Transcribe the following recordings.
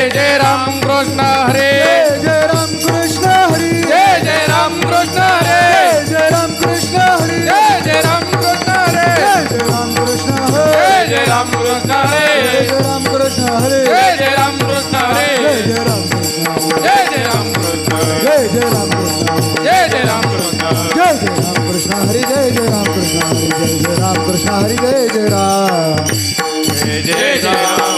जय जय राम कृष्ण हरे जय राम कृष्ण हरी जय जय राम कृष्ण हरे जय राम कृष्ण हरी जय जय राम कृष्ण हरे जय राम कृष्ण हरी जय राम कृष्ण हरे जय जय राम कृष्ण हरी जय राम कृष्ण हरे जय राम कृष्ण जय जय राम कृष्ण हरे जय जय राम कृष्ण जय जय राम कृष्ण हरे जय जय राम कृष्ण हरी जय जय राम कृष्ण हरी जय जय राम कृष्ण हरी जय जय राम जय जय राम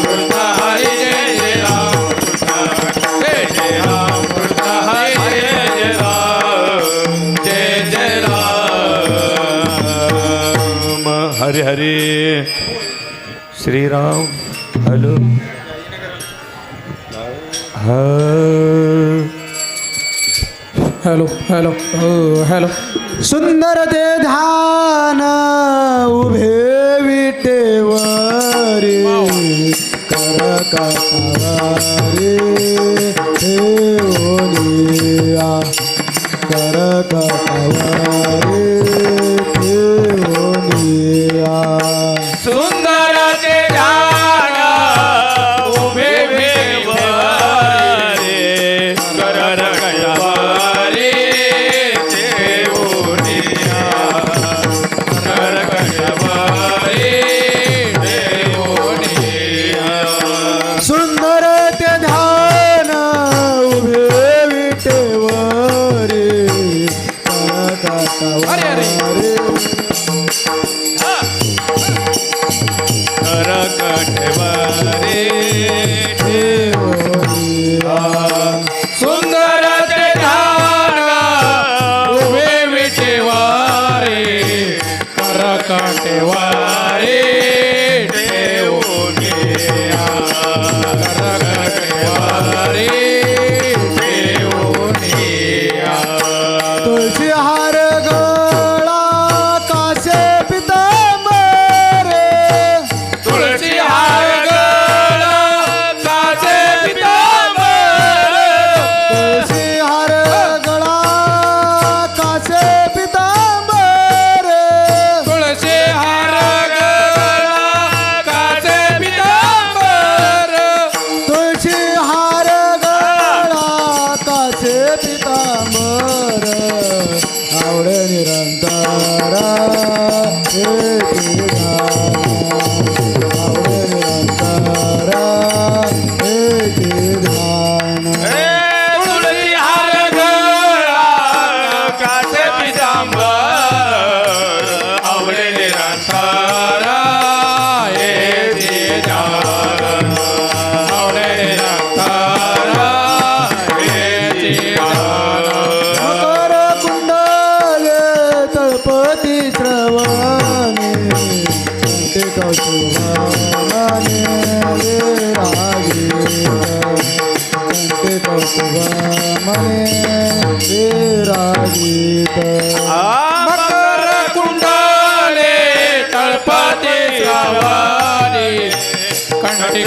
हरे हरे। श्री राम हॅलो हा हॅलो हॅलो हॅलो। सुंदर ते ध्यान उभे विटेवरी। कर कर पितांबर आवडे निरंतर हे राजीत मकर कुंडले तळपते श्रावणे. कंटिक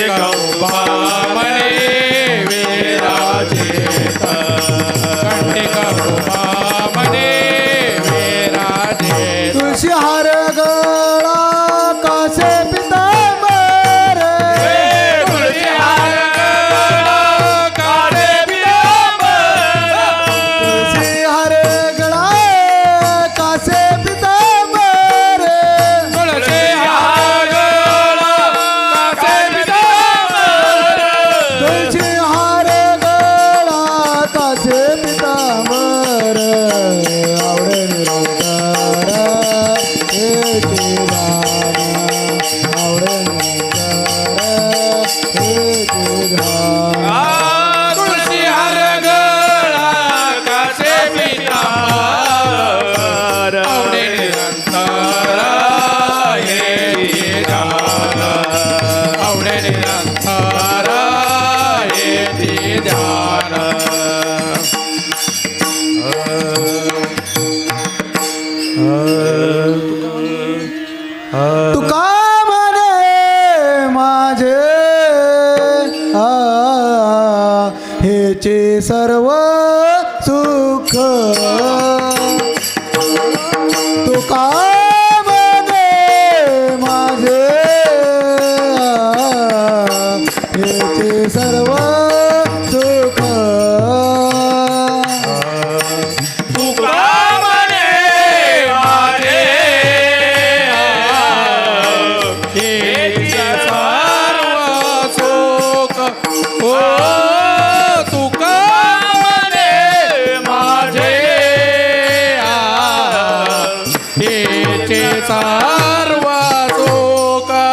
Oh. चार वाजो का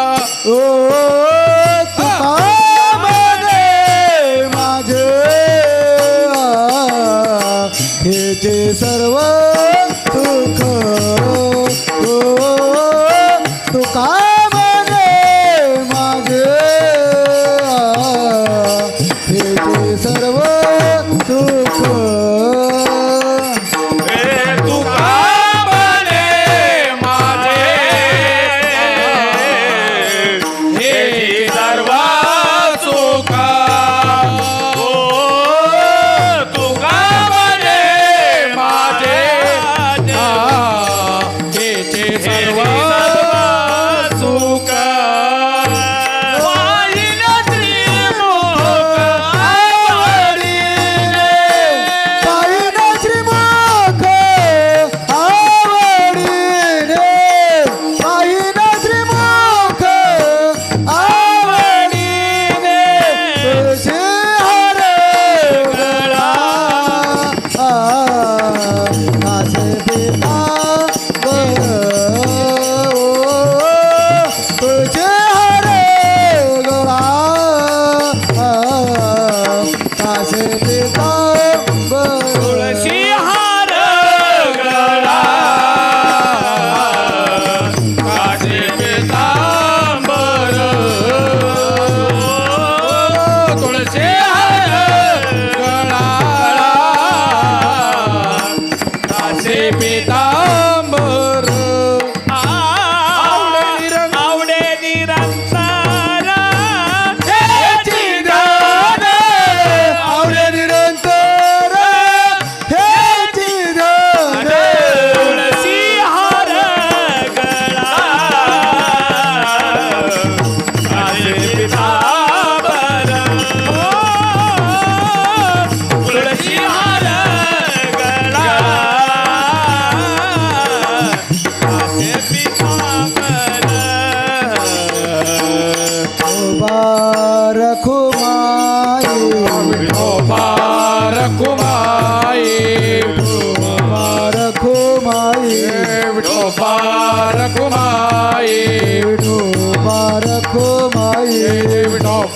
पितांबर. kumaye do